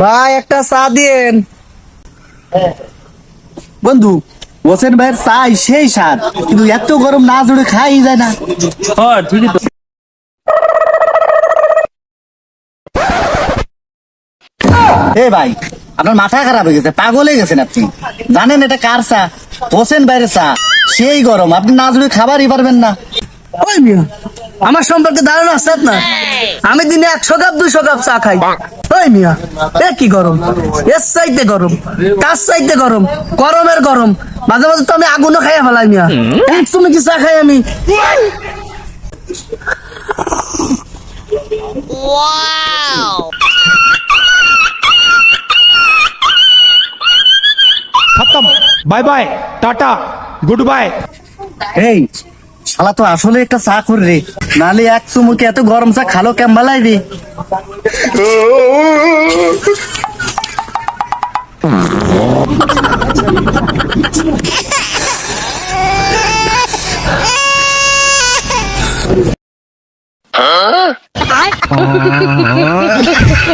ভাই একটা চা দিয়েন। বন্ধু হোসেন ভাইয়ের চাই সেই স্বাদ কিন্তু এত গরম না জুড়ে খাই যায় না। হ্যাঁ ঠিকই তো। এ ভাই আপনার মাথা খারাপ হয়ে গেছে পাগল হয়ে গেছেন আপনি। জানেন এটা কার চা? হোসেন ভাইয়ের চা। সেই গরম আপনি না জুড়ে খাবারই পারবেন না। আমার সম্পর্কে ধারণা আছে না আমি দিনে একশো কাপ দুশো কাপ চা খাই ওই মিয়া এ কি গরম এর চাইতে গরম কার চাইতে গরম গরমের গরম মাঝে মাঝে তো আমি আগুনও খাইয়া ফেলাই মিয়া এক সময় কি চা খাই আমি खत्म bye bye tata goodbye এই শালা তো আসলে একটা চা করে রে। নালে এক চুমুকে এত গরম চা খালো কেমবালাই রে